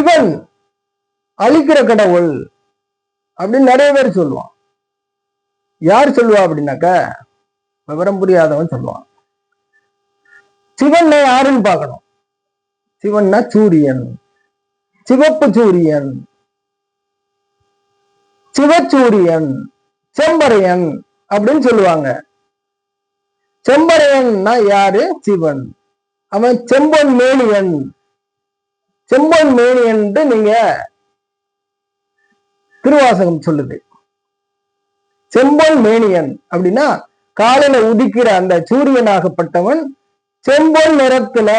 சிவன் அழிக்கிற கடவுள் அப்படின்னு நிறைய பேர் சொல்லுவான். யார் சொல்லுவா அப்படின்னாக்க விவரம் புரியாதவன் சொல்லுவான். சிவன் யாருன்னு பார்க்கணும்? சிவன்னா சூரியன். சிவப்பு சூரியன். சிவச்சூரியன். செம்பரையன் அப்படின்னு சொல்லுவாங்க. செம்பரையன்னா யாரு? சிவன். அவன் செம்பன் மேலியன் செம்பொன் என்று நீங்க திருவாசகம் சொல்லுது. செம்பொன் மேனியன் அப்படின்னா காலையில உதிக்கிற அந்த சூரியனாகப்பட்டவன் செம்பொன் நிறத்துல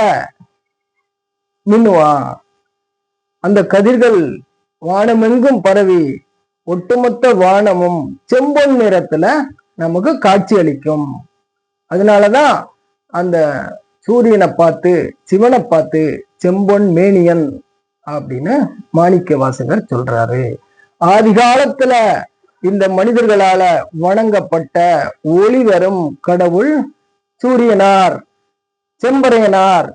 மின்னுவான். அந்த கதிர்கள் வானமெங்கும் பரவி ஒட்டுமொத்த வானமும் செம்பொன் நிறத்துல நமக்கு காட்சி அளிக்கும். அதனாலதான் அந்த சூரியனை பார்த்து சிவனை பார்த்து செம்பொன் மேனியன் அப்படின்னு மாணிக்க வாசகர் சொல்றாரு. ஆதி காலத்துல இந்த மனிதர்களால வணங்கப்பட்ட ஒளி வரும் கடவுள் சூரியனார் செம்பரையனார்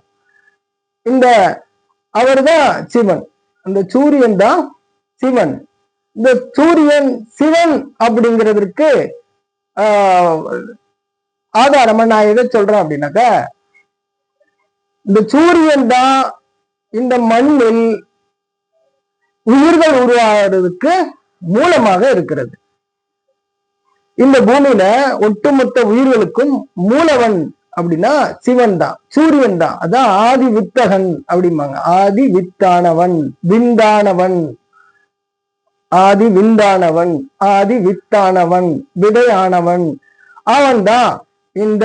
இந்த அவர்தான் சிவன். அந்த சூரியன் தான் சிவன். இந்த சூரியன் சிவன் அப்படிங்கிறதுக்கு ஆஹ் ஆதாரமா நான் எதை சொல்றேன் அப்படின்னாக்க இந்த சூரியன் தான் இந்த மண்ணில் உயிர்கள் உருவாகிறதுக்கு மூலமாக இருக்கிறது. இந்த பூமியில ஒட்டுமொத்த உயிர்களுக்கும் மூலவன் அப்படின்னா சிவன் தான் சூரியன் தான். அதான் ஆதி வித்தகன் அப்படிம்பாங்க. ஆதி வித்தானவன் விந்தானவன். ஆதி விந்தானவன் ஆதி வித்தானவன் விதையானவன். அவன் தான் இந்த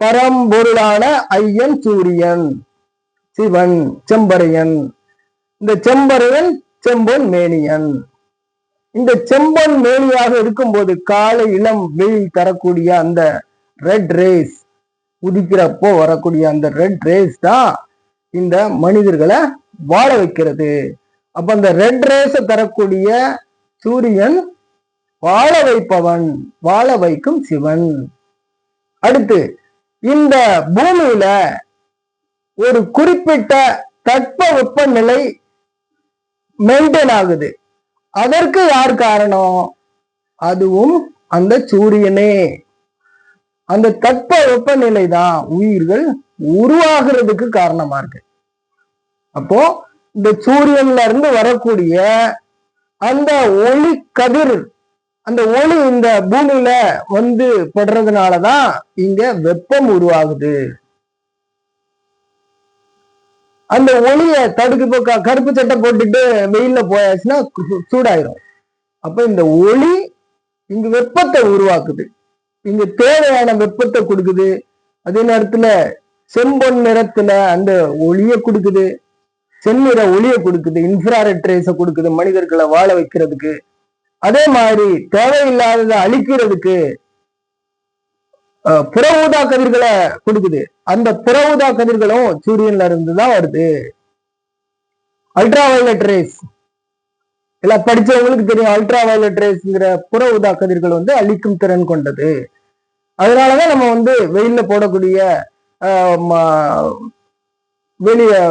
பரம்பொருளான ஐயன் சூரியன். சிவன் செம்பரையன் இந்த செம்பரையன் செம்பொன் மேனியன். இந்த செம்பொன் மேனியாக இருக்கும்போது காலை இளம் வெயில் தரக்கூடிய அந்த ரெட் ரேஸ் உதிக்கிறப்போ வரக்கூடிய அந்த ரெட் ரேஸ் தான் இந்த மனிதர்களை வாழ வைக்கிறது. அப்ப அந்த ரெட் ரேஸ தரக்கூடிய சூரியன் வாழ வைப்பவன் வாழ வைக்கும் சிவன். அடுத்து இந்த பூமியில ஒரு குறிப்பிட்ட தட்ப வெப்பநிலை மெயின்டைன் ஆகுது. அதற்கு யார் காரணம்? அதுவும் அந்த சூரியனே. அந்த தட்ப வெப்பநிலை தான் உயிர்கள் உருவாகிறதுக்கு காரணமா இருக்கு. அப்போ இந்த சூரியன்ல இருந்து வரக்கூடிய அந்த ஒளி கதிர் அந்த ஒளி இந்த பூமியில வந்து படுறதுனாலதான் இங்க வெப்பம் உருவாகுது. அந்த ஒளிய தடுக்கு இப்போ கருப்பு சட்டை போட்டுட்டு வெயில்ல போயாச்சுன்னா சூ- சூடாயிரும். அப்ப இந்த ஒளி இங்கு வெப்பத்தை உருவாக்குது. இங்கு தேவையான வெப்பத்தை கொடுக்குது. அதே நேரத்துல செம்பொன் நிறத்துல அந்த ஒளிய கொடுக்குது. செந்நிற ஒளிய கொடுக்குது. இன்ஃப்ராரெட் ரேஸ கொடுக்குது மனிதர்களை வாழ வைக்கிறதுக்கு. அதே மாதிரி தேவையில்லாததை அழிக்கிறதுக்கு புற ஊதா கதிர்களை கொடுக்குது. அந்த புற ஊதா கதிர்களும் சூரியன்ல இருந்து தான் வருது. அல்ட்ரா வயலட் ரேஸ் எல்லாம் படிச்சவங்களுக்கு தெரியும் அல்ட்ரா வயலட் ரேஸ்ங்கிற புற ஊதா கதிர்கள் வந்து அழிக்கும் திறன் கொண்டது. அதனாலதான் நம்ம வந்து வெயில்ல போடக்கூடிய ஆஹ்,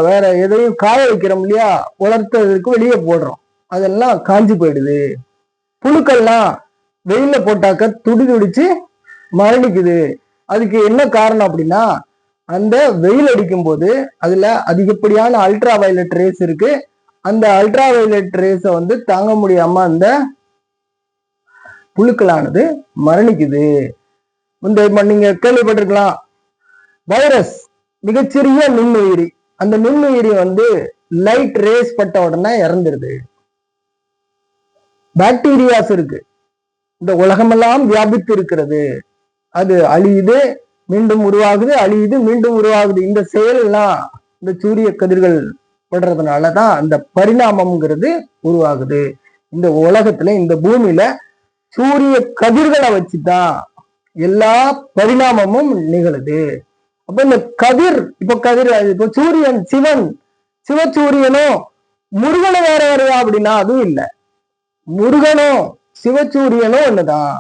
வேற எதையும் காய வைக்கிறோம் இல்லையா? வளர்த்ததுக்கு வெளியே போடுறோம். அதெல்லாம் காஞ்சி போயிடுது. புழுக்கள்லாம் வெயில்ல போட்டாக்க துடி துடிச்சு மரணிக்குது. அதுக்கு என்ன காரணம் அப்படின்னா அந்த வெயில் அடிக்கும் போது அதுல அதிகப்படியான அல்ட்ரா வயலட் ரேஸ் இருக்கு. அந்த அல்ட்ரா வயலட் ரேஸை வந்து தாங்க முடியாம அந்த புழுக்களானது மரணிக்குது. இந்த நீங்க கேள்விப்பட்டிருக்கலாம். வைரஸ் மிகச்சிறிய நுண்ணுயிரி. அந்த நுண்ணுயிரி வந்து லைட் ரேஸ் பட்ட உடனே இறந்துருது. பாக்டீரியாஸ் இருக்கு. இந்த உலகமெல்லாம் வியாபித்து இருக்கிறது. அது அழியுது மீண்டும் உருவாகுது அழியுது மீண்டும் உருவாகுது. இந்த செயல்லாம் இந்த சூரிய கதிர்கள் படுறதுனால தான் அந்த பரிணாமம்ங்கிறது உருவாகுது. இந்த உலகத்துல இந்த பூமியில சூரிய கதிர்களை வச்சுதான் எல்லா பரிணாமமும் நிகழுது. அப்ப இந்த கதிர் இப்ப கதிர் இப்ப சூரியன் சிவன் சிவச்சூரியனும் முருகனும் வேற வேறையா அப்படின்னா அதுவும் இல்லை. முருகனும் சிவச்சூரியனும் ஒண்ணுதான்.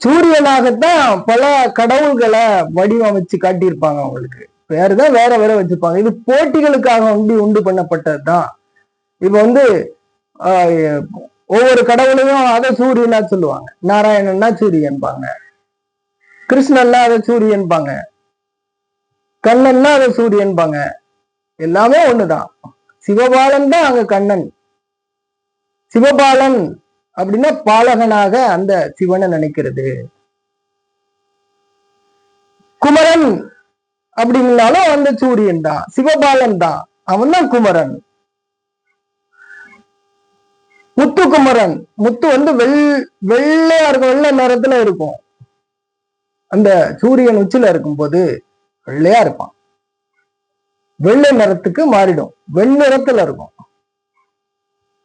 சூரியனாகத்தான் பல கடவுள்களை வடிவமைச்சு காட்டியிருப்பாங்க அவங்களுக்கு. வேறதான் தான் வேற வேற வச்சிருப்பாங்க. இது போட்டிகளுக்காக உண்டு உண்டு பண்ணப்பட்டதுதான். இப்ப வந்து ஒவ்வொரு கடவுளையும் அதை சூரியனா சொல்லுவாங்க. நாராயணன்னா சூரியன்பாங்க கிருஷ்ணன்னா அதை சூரியன்பாங்க கண்ணன்னா அதை சூரியன்பாங்க எல்லாமே ஒண்ணுதான். சிவபாலன் தான் அங்க கண்ணன். சிவபாலன் அப்படின்னா பாலகனாக அந்த சிவனை நினைக்கிறது. குமரன் அப்படின்னாலும் அந்த சூரியன் தான். சிவபாலன் தான். அவன் தான் குமரன். முத்து குமரன். முத்து வந்து வெள் வெள்ளையா இருக்கும். வெள்ளை நிறத்துல இருக்கும். அந்த சூரியன் உச்சில இருக்கும்போது வெள்ளையா இருப்பான். வெள்ளை நிறத்துக்கு மாறிடும். வெண்ணிறத்துல இருக்கும்.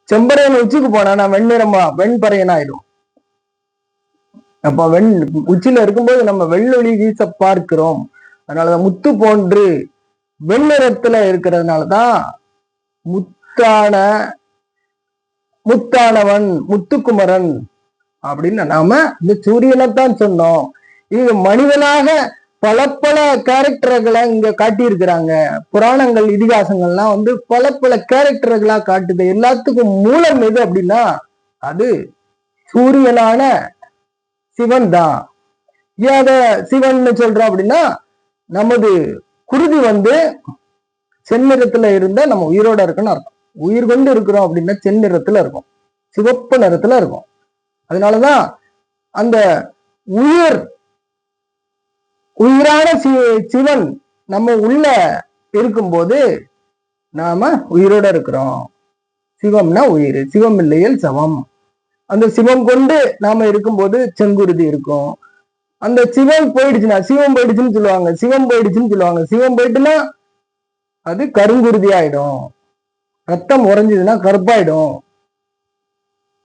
செம்பரையன் உச்சிக்கு போனா நான் வெண்ணிறமா வெண்பறையன் ஆயிடும் அப்ப வெண் உச்சில இருக்கும்போது நம்ம வெள்ளொளி வீச பார்க்கிறோம். அதனாலதான் முத்து போன்று வெண்ணிறத்துல இருக்கிறதுனாலதான் முத்தான முத்தானவன் முத்துக்குமரன் அப்படின்னு நாம இந்த சூரியனைத்தான் சொன்னோம். இது மனிதனாக பல பல கேரக்டர்களை இங்க காட்டியிருக்கிறாங்க. புராணங்கள் இதிகாசங்கள்லாம் வந்து பல பல கேரக்டர்களா காட்டுது. எல்லாத்துக்கும் மூலம் எது அப்படின்னா அது சூரியனான சிவன் தான். ஏன் அத சிவன் சொல்றோம் அப்படின்னா நமது குருதி வந்து செந்நிறத்துல இருந்த நம்ம உயிரோட இருக்குன்னு அர்த்தம். உயிர் கொண்டு இருக்கிறோம் அப்படின்னா செந்நிறத்துல இருக்கும். சிவப்பு நிறத்துல இருக்கும். அதனாலதான் அந்த உயிர் உயிரான சி சிவன் நம்ம உள்ள இருக்கும்போது நாம உயிரோட இருக்கிறோம். சிவம்னா உயிர் சிவம் இல்லையில் சவம் அந்த சிவம் கொண்டு நாம இருக்கும்போது செங்குருதி இருக்கும். அந்த சிவம் போயிடுச்சுன்னா சிவம் போயிடுச்சுன்னு சொல்லுவாங்க சிவம் போயிடுச்சுன்னு சொல்லுவாங்க. சிவம் போயிட்டுன்னா அது கருங்குருதி ஆயிடும். ரத்தம் உறைஞ்சதுன்னா கருப்பாயிடும்.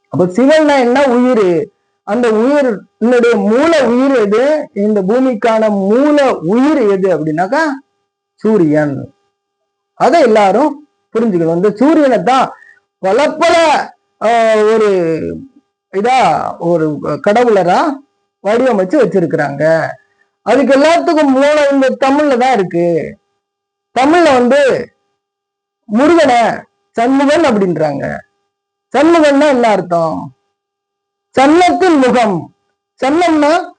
அப்ப சிவன்னா என்ன? உயிர். அந்த உயிர் என்னுடைய மூல உயிர் எது? இந்த பூமிக்கான மூல உயிர் எது அப்படின்னாக்கா சூரியன். அதை எல்லாரும் புரிஞ்சுக்கணும். இந்த சூரியனை தான் பல பல ஒரு இதா ஒரு கடவுளரா வடிவமைச்சு வச்சிருக்கிறாங்க. அதுக்கு எல்லாத்துக்கும் மூலம் இந்த தமிழ்ல தான் இருக்கு. தமிழ்ல வந்து முருகனை சண்முகன் அப்படின்றாங்க. சண்முகன்னா என்ன அர்த்தம்? சன்னத்தின் முகம். சன்னம்னா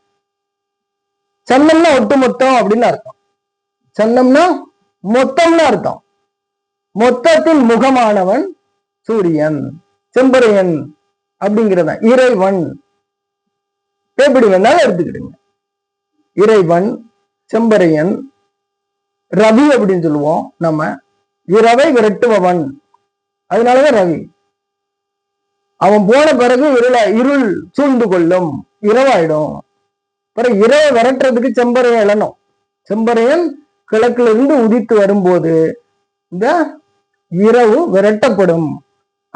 சன்னம்னா ஒட்டுமொத்தம் அப்படின்னு அர்த்தம். சன்னம்னா மொத்தம்னு அர்த்தம். மொத்தத்தின் முகமானவன் சூரியன் செம்பரையன் அப்படிங்கிறத இறைவன். எப்படி வேணாலும் எடுத்துக்கிடுங்க. இறைவன் செம்பரையன் ரவி அப்படின்னு சொல்லுவோம் நம்ம. இரவை விரட்டுபவன். அதனாலதான் ரவி. அவன் போன பிறகு இருள இருள் சூழ்ந்து கொள்ளும் இரவாயிடும். பிறகு இரவை விரட்டுறதுக்கு செம்பரையன் இழனும் செம்பரையன் கிழக்குல இருந்து உதித்து வரும்போது இந்த இரவு விரட்டப்படும்.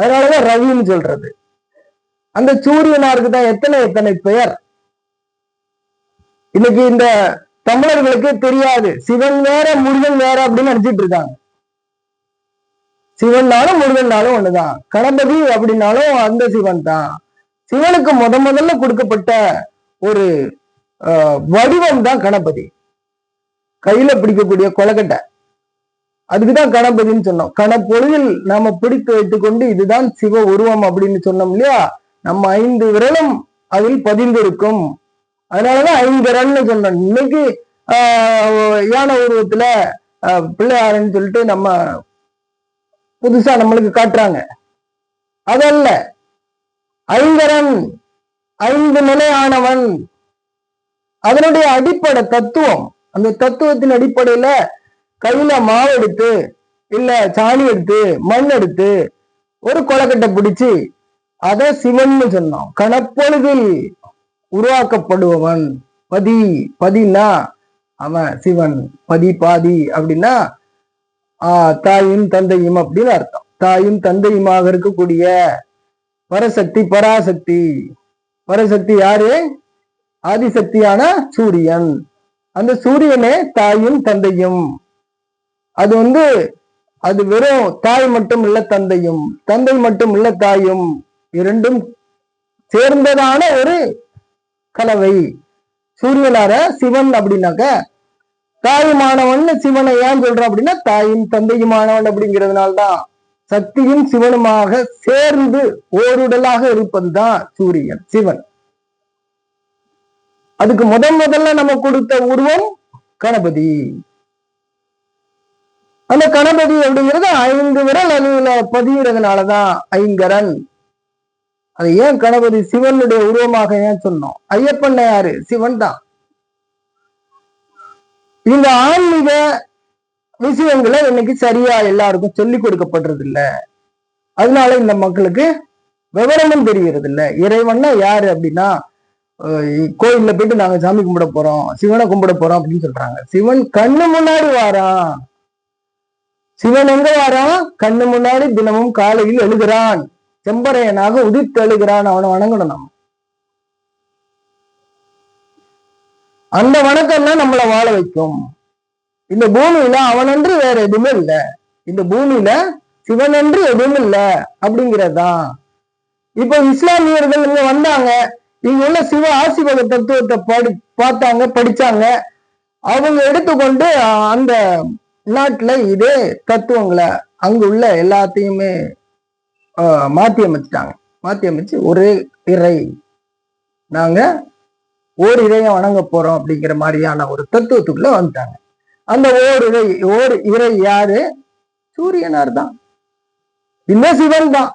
அதனாலதான் ரவின்னு சொல்றது. அந்த சூரியனாருக்கு தான் எத்தனை எத்தனை பெயர்? இன்னைக்கு இந்த தமிழர்களுக்கு தெரியாது. சிவன் வேற முருகன் வேற அப்படின்னு நினைச்சிட்டு இருக்காங்க. சிவன்னாலும் முருகன்னாலும் ஒண்ணுதான். கணபதி அப்படின்னாலும் அந்த சிவன் தான் சிவனுக்கு முத முதல்ல கொடுக்கப்பட்ட ஒரு வடிவம் தான் கணபதி. கையில பிடிக்கக்கூடிய கொலக்கட்டை அதுக்குதான் கணபதின்னு சொன்னோம். கணப்பொழுதில் நாம பிடித்து வைத்துக்கொண்டு இதுதான் சிவ உருவம் அப்படின்னு சொன்னோம் இல்லையா? நம்ம ஐந்து விரலும் அதில் பதிந்திருக்கும். அதனாலதான் விரல்னு சொன்னோம். இன்னைக்கு ஆஹ், யானை உருவத்துல பிள்ளையாருன்னு சொல்லிட்டு நம்ம புதுசா நம்மளுக்கு காட்டுறாங்க. அதல்ல ஐங்கரன் ஐந்து நிலையானவன். அதனுடைய அடிப்படை தத்துவம் அந்த தத்துவத்தின் அடிப்படையில கையில மாவு எடுத்து இல்ல சாணி எடுத்து மண் எடுத்து ஒரு கொலக்கட்டை பிடிச்சு அத சிவன்னு சொன்னோம். கணப்பொழுதில் உருவாக்கப்படுபவன். பதி பதினா அவன் சிவன். பதி பாதி அப்படின்னா ஆஹ் தாயும் தந்தையும் அப்படின்னு அர்த்தம். தாயும் தந்தையுமாக இருக்கக்கூடிய பரசக்தி பராசக்தி. பரசக்தி யாரு? ஆதிசக்தியான சூரியன். அந்த சூரியனே தாயும் தந்தையும். அது வந்து அது வெறும் தாய் மட்டும் இல்ல தந்தையும். தந்தை மட்டும் இல்ல தாயும். இரண்டும் சேர்ந்ததான ஒரு கலவை. சூரியனார சிவன் அப்படின்னாக்க தாயுமானவன் சிவனை ஏன் சொல்றோம் அப்படின்னா தாயும் தந்தையுமானவன் அப்படிங்கிறதுனால்தான். சக்தியும் சிவனுமாக சேர்ந்து ஓருடலாக இருப்பது தான் சூரியன் சிவன். அதுக்கு முதன் முதல்ல நம்ம கொடுத்த உருவம் கணபதி. அந்த கணபதி அப்படிங்கிறது ஐந்து விரல் அணுவில பதிகிறதுனாலதான் ஐங்கரன். அது ஏன் கணபதி சிவனுடைய உருவமாக ஏன் சொன்னோம்? ஐயப்பன் யாரு? சிவன் தான் இந்த ஆன்மீக விஷயங்களை இன்னைக்கு சரியா எல்லாருக்கும் சொல்லி கொடுக்கப்படுறது இல்ல அதனால இந்த மக்களுக்கு விவரமும் தெரியறது இல்ல இறைவன்னா யாரு அப்படின்னா கோயிலில் கோயில்ல போயிட்டு நாங்க சாமி கும்பிட போறோம் சிவனை கும்பிட போறோம் அப்படின்னு சொல்றாங்க. சிவன் கண்ணு முன்னாடி வாரான். சிவன் எங்க வாரான்? கண்ணு முன்னாடி தினமும் காலையில் எழுகிறான் செம்பரையனாக உதித்து எழுகிறான் அவனை வணங்கணும் நம்ம. அந்த வணக்கம் தான் நம்மளை வாழ வைக்கும். இந்த பூமியில அவனன்று வேற எதுவுமே இல்லை. இந்த பூமியில சிவனன்று எதுவும் இல்லை அப்படிங்கறதுதான். இப்போ இஸ்லாமியர்கள் இங்க வந்தாங்க. இங்க உள்ள சிவ ஆசிவக தத்துவத்தை படி பார்த்தாங்க படிச்சாங்க. அவங்க எடுத்துக்கொண்டு அந்த நாட்டுல இதே தத்துவங்களை அங்க உள்ள எல்லாத்தையுமே மாத்தி அமைச்சிட்டாங்க. மாத்தி அமைச்சு ஒரே இறை. நாங்க ஓர் இறையை வணங்க போறோம் அப்படிங்கிற மாதிரியான ஒரு தத்துவத்துக்குள்ள வந்துட்டாங்க. அந்த ஓர் இறை ஓர் இறை யாரு? சூரியனார் தான். இந்த சிவன் தான்.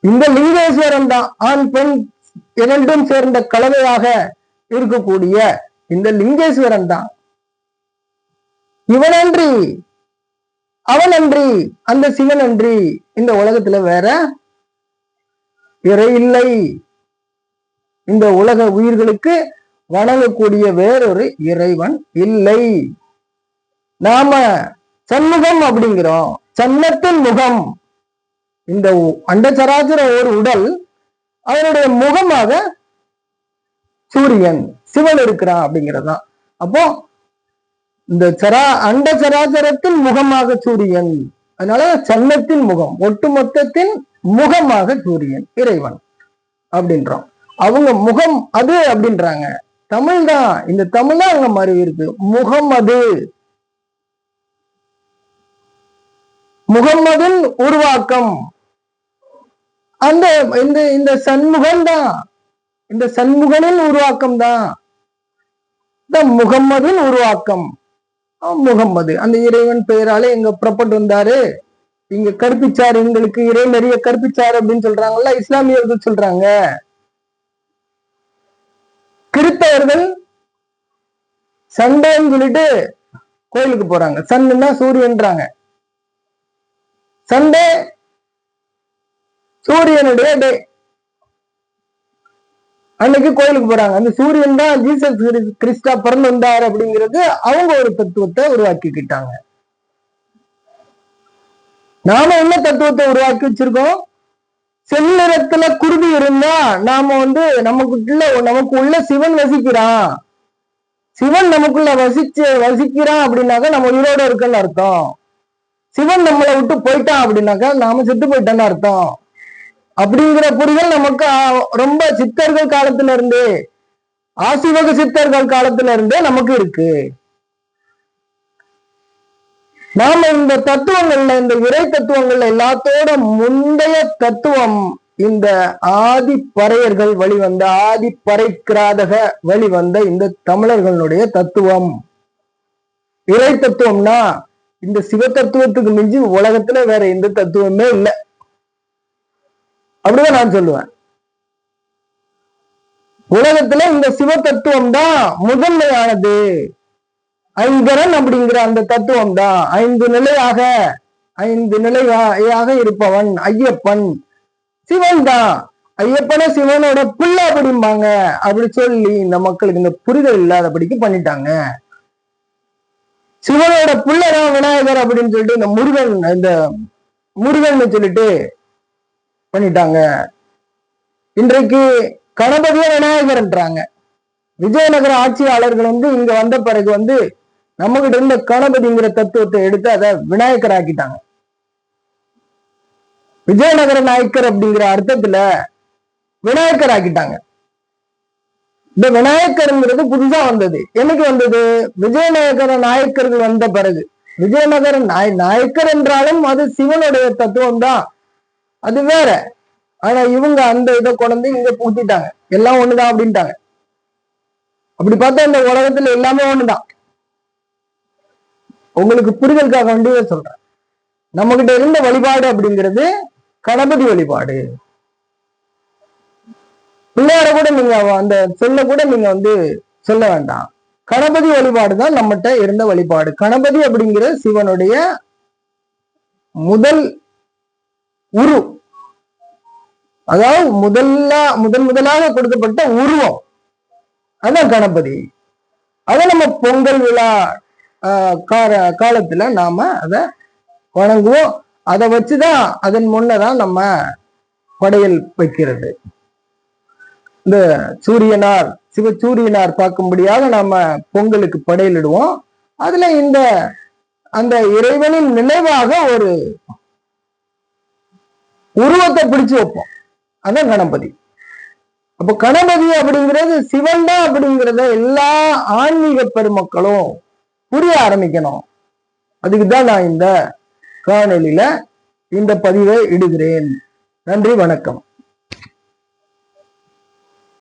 இந்த லிங்கேஸ்வரன் தான். ஆண் பெண் இரண்டும் சேர்ந்த கலவையாக இருக்கக்கூடிய இந்த லிங்கேஸ்வரன் தான். இவனன்றி அவனன்றி அந்த சிவனன்றி இந்த உலகத்துல வேற இறை இல்லை. இந்த உலக உயிர்களுக்கு வணங்கக்கூடிய வேறொரு இறைவன் இல்லை. நாம சண்முகம் அப்படிங்கிறோம். சன்னத்தின் முகம். இந்த உ- அண்டசராச்சர ஒரு உடல் அதனுடைய முகமாக சூரியன் சிவன் இருக்கிறான் அப்படிங்கிறதுதான் அப்போ இந்த சரா அண்ட சராச்சரத்தின் முகமாக சூரியன். அதனால சன்னத்தின் முகம் ஒட்டுமொத்தத்தின் முகமாக சூரியன் இறைவன் அப்படின்றோம். அவங்க முகம் அது அப்படின்றாங்க. தமிழ் தான். இந்த தமிழ் தான் அங்க மருவி இருக்கு. முகம் அது. முகம்மதின் உருவாக்கம். அந்த இந்த இந்த சண்முகம் தான். இந்த சண்முகனின் உருவாக்கம் தான். இந்த முகம்மதின் உருவாக்கம். முகம்மது அந்த இறைவன் பெயராலே எங்க புறப்பட்டு வந்தாரு. இங்க கற்பிச்சாரு. எங்களுக்கு இறை நிறைய கற்பிச்சாரு அப்படின்னு சொல்றாங்கல்ல. இஸ்லாமியர்கள் சொல்றாங்க. கிறிஸ்தவர்கள் சண்டேன்னு சொல்லிட்டு கோயிலுக்கு போறாங்க. சன்னுன்னா சூரியன்றாங்க. சண்டே சூரியனுடைய டே அன்னைக்கு கோயிலுக்கு போறாங்க. அந்த சூரியன் தான் ஜீசஸ் கிறிஸ்- கிறிஸ்டா பிறந்து வந்தார் அப்படிங்கிறது அவங்க ஒரு தத்துவத்தை உருவாக்கிக்கிட்டாங்க. நாம என்ன தத்துவத்தை உருவாக்கி வச்சிருக்கோம்? செந்நிறத்துல குருதி இருந்தா நாம வந்து நமக்குள்ள நமக்கு உள்ள சிவன் வசிக்கிறான். சிவன் நமக்குள்ள வசிச்சு வசிக்கிறான் அப்படின்னாக்கா நம்ம உயிரோட இருக்குன்னு அர்த்தம். சிவன் நம்மளை விட்டு போயிட்டான் அப்படின்னாக்கா நாம செத்து போயிட்டோம்னு அர்த்தம். அப்படிங்கிற புரிதல் நமக்கு ரொம்ப சித்தர்கள் காலத்துல இருந்தே ஆசிவக சித்தர்கள் காலத்துல இருந்தே நமக்கு இருக்கு. நாம இந்த தத்துவங்கள்ல இந்த இறை தத்துவங்கள்ல எல்லாத்தோட முந்தைய தத்துவம் இந்த ஆதி பறையர்கள் வழிவந்த ஆதி பறைக்கிராதக வழிவந்த இந்த தமிழர்களுடைய தத்துவம். இறை தத்துவம்னா இந்த சிவ தத்துவத்துக்கு மிஞ்சி உலகத்துல வேற எந்த தத்துவமே இல்லை. அப்படிதான் நான் சொல்லுவேன். உலகத்துல இந்த சிவ தத்துவம் தான் முதன்மையானது. ஐங்கரன் அப்படிங்கிற அந்த தத்துவம் தான் ஐந்து நிலையாக ஐந்து நிலையாக இருப்பவன் ஐயப்பன். சிவன் தான் ஐயப்பன சிவனோட புள்ள அப்படிம்பாங்க. அப்படி சொல்லி இந்த மக்களுக்கு இந்த புரிதல் இல்லாதபடிக்கு பண்ணிட்டாங்க. சிவனோட புள்ளதான் விநாயகர் அப்படின்னு சொல்லிட்டு இந்த முருகன் இந்த முருகன் சொல்லிட்டு பண்ணிட்டாங்க. இன்றைக்கு கணபதிய விநாயகர்ன்றாங்க. விஜயநகர ஆட்சியாளர்கள் வந்து இங்க வந்த பிறகு வந்து நம்ம கிட்ட இருந்த கணபதிங்கிற தத்துவத்தை எடுத்து அதை விநாயகர் ஆக்கிட்டாங்க விஜயநகர நாயக்கர் அப்படிங்கிற அர்த்தத்துல விநாயகர் ஆக்கிட்டாங்க இந்த விநாயகருங்கிறது புதுசா வந்தது. என்னைக்கு வந்தது? விஜயநகர நாயக்கர்கள் வந்த பிறகு. விஜயநகர நாய் நாயக்கர் என்றாலும் அது சிவனுடைய தத்துவம் தான் அது வேற. ஆனா இவங்க அந்த இதை கொண்டு இங்க பூத்திட்டாங்க. எல்லாம் ஒண்ணுதான் அப்படின்ட்டாங்க. அப்படி பார்த்தா இந்த உலகத்துல எல்லாமே ஒண்ணுதான். உங்களுக்கு புரிதலுக்காக வேண்டிய சொல்றேன். நம்ம கிட்ட இருந்த வழிபாடு அப்படிங்கிறது கணபதி வழிபாடு. பிள்ளையார கூட நீங்க அந்த சொல்ல கூட நீங்க வந்து சொல்ல வேண்டாம். கணபதி வழிபாடு தான் நம்மகிட்ட இருந்த வழிபாடு. கணபதி அப்படிங்கிற சிவனுடைய முதல் உரு அதாவது முதல்ல முதன் முதலாக கொடுக்கப்பட்ட உருவம். அதான் கணபதி. அதை நம்ம பொங்கல் விழா கார- காலத்துல நாம அதை வணங்குவோம். அதை வச்சுதான் அதன் முன்னதான் நம்ம படையல் வைக்கிறது. இந்த சூரியனார் சிவ சூரியனார் பார்க்கும்படியாக நாம பொங்கலுக்கு படையலிடுவோம். அதுல இந்த அந்த இறைவனின் நினைவாக ஒரு உருவத்தை பிடிச்சு வைப்போம். அதான் கணபதி. அப்போ கணபதி அப்படிங்கிறது சிவன் தான் அப்படிங்கிறத எல்லா ஆன்மீக பெருமக்களும் புரிய ஆரம்பிக்கணும். அதுக்கு தான் நான் இந்த காணொலியில இந்த பதிவை இடுகிறேன். நன்றி வணக்கம்.